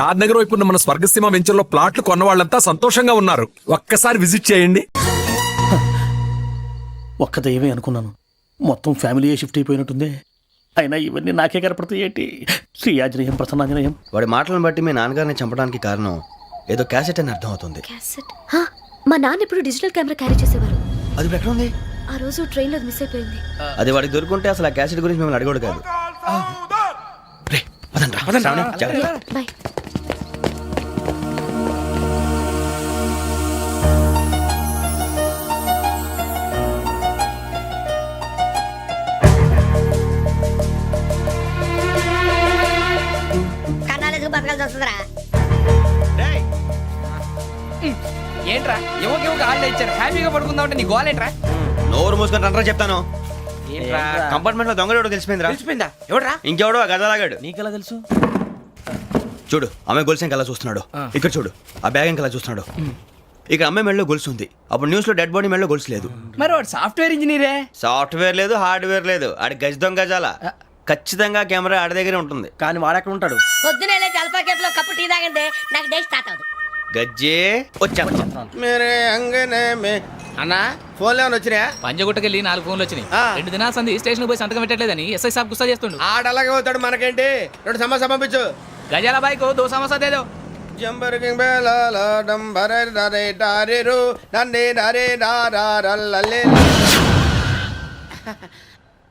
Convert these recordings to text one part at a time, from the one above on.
షాద్ నగర్ వైపు ఉన్న మన స్వర్గసీమ వెంచర్లో ప్లాట్లు కొన్న వాళ్ళంతా సంతోషంగా ఉన్నారు. ఒక్కసారి విజిట్ చేయండి. ఒక్క దయ్యమే అనుకున్నాను. మొత్తం ఫ్యామిలీ షిఫ్ట్ అయిపోయినట్టుంది. అయినా ఇవన్నీ నాకే కనపడతాయి ఏంటి? శ్రీ ఆంజనేయం ప్రసన్నాంజనేయం. వాడి మాటలను బట్టి మీ నాన్నగారిని చంపడానికి కారణం ఏదో క్యాసెట్ అని అర్థం అవుతుంది క్యాసెట్ హా, మా నాన్న ఇప్పుడు డిజిటల్ కెమెరా క్యారీ చేసేవారు. అది ఇప్పుడు ఎక్కడ ఉంది? ఆ రోజు ట్రైన్లో మిస్ అయిపోయింది. అది వాడికి దొరుకుంటే అసలు ఆ క్యాసెట్ గురించి మిమ్మల్ని అడగడు కాదు. రే, పదండ్రా. శ్రావణి, జాగ్రత్త. బాయ్ బతకాల్సి వస్తుందిరా ఏంట్రా? ఎవరికి ఎవరికి హాలిడే ఇచ్చారు? హ్యాపీగా పడుకుందాం అంటే నీ గోల్ ఏంట్రా? నోరు మూసుకొని రండ్రా చెప్తాను. ఏంట్రా? కంపార్ట్మెంట్లో దొంగడు తెలిసిపోయిందిరా. తెలిసిపోయిందా? ఎవడ్రా? ఇంకెవడో గదలాగాడు. నీకెలా తెలుసు? చూడు ఆమె గొలుసు ఇంకలా చూస్తున్నాడు. ఇక్కడ చూడు ఆ బ్యాగ్ ఇంకలా చూస్తున్నాడు. ఇక్కడ అమ్మాయి మెడలో గొలుసు ఉంది. అప్పుడు న్యూస్లో డెడ్ బాడీ మెడలో గొలుసు లేదు. మరి వాడు సాఫ్ట్వేర్ ఇంజనీరే? సాఫ్ట్వేర్ లేదు హార్డ్వేర్ లేదు. ఆడి గజ దొంగ గజాల ఖచ్చితంగా కెమెరా ఆడి దగ్గరే ఉంటుంది. కానీ వాడెక్కడ ఉంటాడు? పొద్దునే టీ తాగంటే నాకు డే స్టార్ట్ అవుతుంది గజ్జే వచ్చా. మేరే అంగనే మే. అన్నా ఫోన్లో ఏమైనా వచ్చినాయా? పంజగుట్టకెళ్ళి నాలుగు ఫోన్లు వచ్చినాయి. ఆ. రెండు దినాల సంది స్టేషన్ పోయి సంతకం పెట్టలేదని ఎస్ఐ సాబ్ గుస్తా చేస్తుండు. ఆడలాగే పోతాడు మనకేంటి? రెండు సమస్య పంపించు. గజాల బైక్ దో సమస్య దేదో జంబరకింగ్ బేలాల డంబర డరే డారెరు నన్నే డరే డారల్లే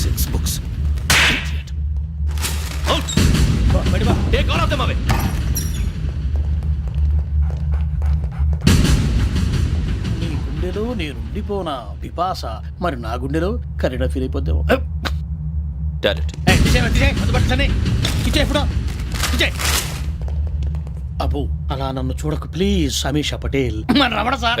six books out బా, బయట బా. Take all of them away నీ గుండెలో నేనుండిపోనా పిపాస మరి నా గుండెలో కరీడా ఫీల్ అయిపోద్దాము అబ్బో అలా నన్ను చూడకు ప్లీజ్ సమీషా పటేల్. రమణ సార్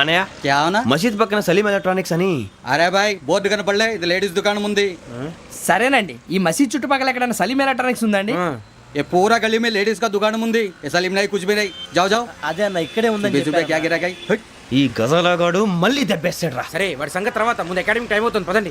అనయ్య क्या होना మసీద్ పక్కన సలీం ఎలక్ట్రానిక్స్ అని अरे भाई बहुत కనపడలే ఇది లేడీస్ దుకాణం ఉంది సరేనండి ఈ మసీద్ చుట్టుపక్కల ఎక్కడైనా సలీం ఎలక్ట్రానిక్స్ ఉందండి ये पूरा गली में लेडीज का दुकान ఉంది ये सलीम नहीं कुछ भी नहीं जाओ जाओ అదే అన్న ఇక్కడే बीस रुपए क्या गिरा गई ఈ గజాలగాడు మళ్ళీ దెబ్బేస్తాడు రా సరే వాడి సంగతి తర్వాత ముందు అకాడమిక్ టైం అవుతుంది పదండి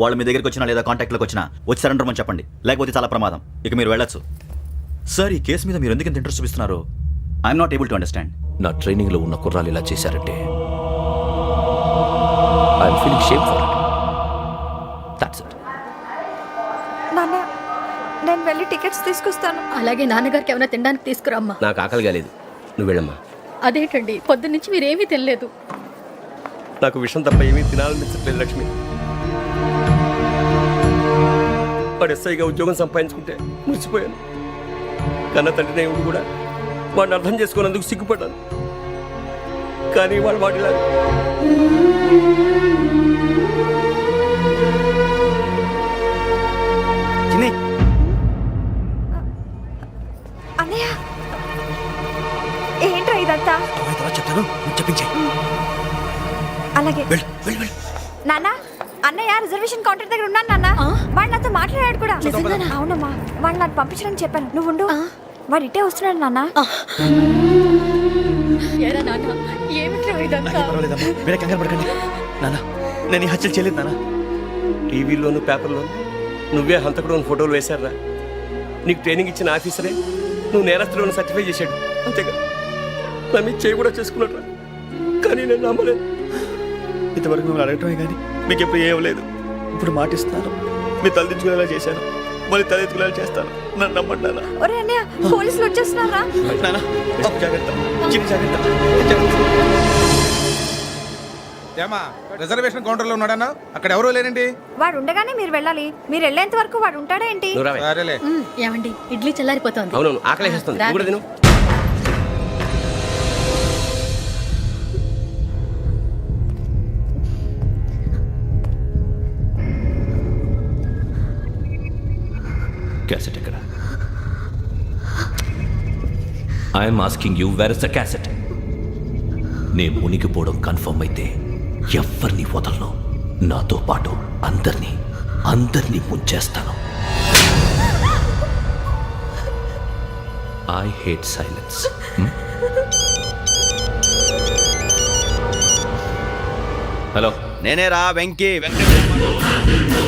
వాళ్ళు మీ దగ్గరికి వచ్చినా లేదా కాంటాక్ట్లోకి వచ్చినా వచ్చి సరెండర్ అని చెప్పండి. లేకపోతే చాలా ప్రమాదం. ఇక మీరు వెళ్ళొచ్చు. సార్ ఈ కేసు మీద మీరు ఎందుకు ఇంత ఇంట్రెస్ట్ చూపిస్తున్నారు? I'm not able to understand నా ట్రైనింగ్లో ఉన్న కుర్రాలు ఇలా చేశారంటే I'm feeling shame for it that's it నాన్న నేను వెళ్ళి టికెట్స్ తీసుకొస్తాను. అలాగే నాన్నగారికి ఏమైనా తినడానికి తీసుకురమ్మా. నాకు ఆకలి కాలేదు. నువ్వు వెళ్ళమ్మా. అదేంటండి? పొద్దున్నుంచి మీరేమీ తినలేదు. నాకు విషం తప్ప ఏమీ తినాలనిపించట్లేదు లక్ష్మి. వాడు ఎస్ఐగా ఉద్యోగం సంపాదించుకుంటే మురిసిపోయాను. కన్న తండ్రి ఉండి కూడా వాడిని అర్థం చేసుకున్నందుకు సిగ్గుపడ్డాను. కానీ వాడు వాడిలా అన్నయ్య ఏంట్రా ఇదంతా? అమ్మాయి తర్వాత చెప్తాను నువ్వు చెప్పించే అలాగే నాన్న అన్నయ్య రిజర్వేషన్ కౌంటర్ దగ్గర ఉన్నాను నాన్న. వాడు నాతో మాట్లాడాడు కూడా. అవునమ్మా. వాడు నాకు పంపించడానికి చెప్పాను. నువ్వు ఉండు. వాడు ఇట్టే వస్తున్నాడు నాన్న. వేరే కంగారు పడకండి. నాన్న నేను ఈ హత్యలు చేయలేదు నాన్న. టీవీలోను పేపర్లోను నువ్వే హంతకుడు ఫోటోలు వేశారా నీకు ట్రైనింగ్ ఇచ్చిన ఆఫీసరే నువ్వు నేరస్తులను సర్టిఫై చేశాడు. అంతేగా. నా మీద చేయి కూడా చేసుకున్నట్రా. కానీ నేను నమ్మలేదు. ఇంతవరకు మిమ్మల్ని అడగటమే కానీ మీకు ఎప్పుడు ఏం లేదు. ఇప్పుడు మాటిస్తున్నాను మీ తలదించుకునేలా చేశాను. మళ్ళీ తలెత్తుకునేలా చేస్తాను. నన్ను నమ్మండి నాన్న. ఒరే అన్నయ్య పోలీసులు వచ్చేస్తున్నారా? నాన్న జాగ్రత్త. చిన్న జాగ్రత్త. ఏమా రిజర్వేషన్ కౌంటర్లో ఉన్నాడన్నా? అక్కడ ఎవరూ లేనండి వాడు ఉండగానే మీరు వెళ్ళాలి. మీరు వెళ్ళేంత వరకు వాడు ఉంటాడా ఏంటి? సరేలే. ఏమండి ఇడ్లీ చల్లారిపోతోంది. అవునవును ఆకలేసేస్తుంది. నువ్వు కూడా తిను. క్యాసెట్ ఎక్కడ I'm asking you where is the cassette నేను మునిగిపోవడం కన్ఫర్మ్ అయితే ఎవరిని వదలను. నాతో పాటు అందరినీ అందరినీ ముంచేస్తాను. ఐ హేట్ సైలెన్స్ హలో నేనే రా Venky. Venkateswara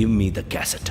give me the cassette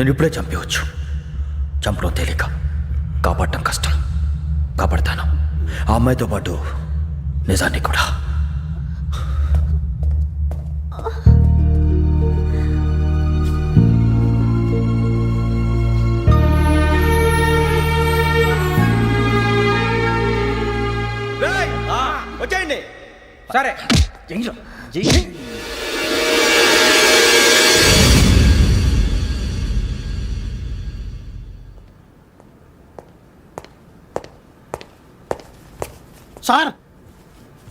నేను ఇప్పుడే చంపేవచ్చు చంపడం తేలిక. కాపాడటం కష్టం. కాపాడతాను. ఆ అమ్మాయితో పాటు నిజాన్ని కూడా. వచ్చేయండి. సరే. సార్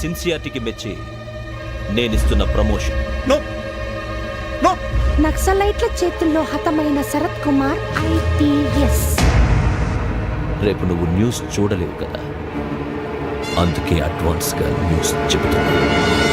సిన్సియారిటీకి మెచ్చి నేనిస్తున్న ప్రమోషన్. నో. నో. నక్సలైట్ల చేతుల్లో హతమైన శరత్ కుమార్ ఐపీఎస్. రేపు నువ్వు న్యూస్ చూడలేవు కదా? అందుకే అడ్వాన్స్గా న్యూస్ చెబుతున్నా.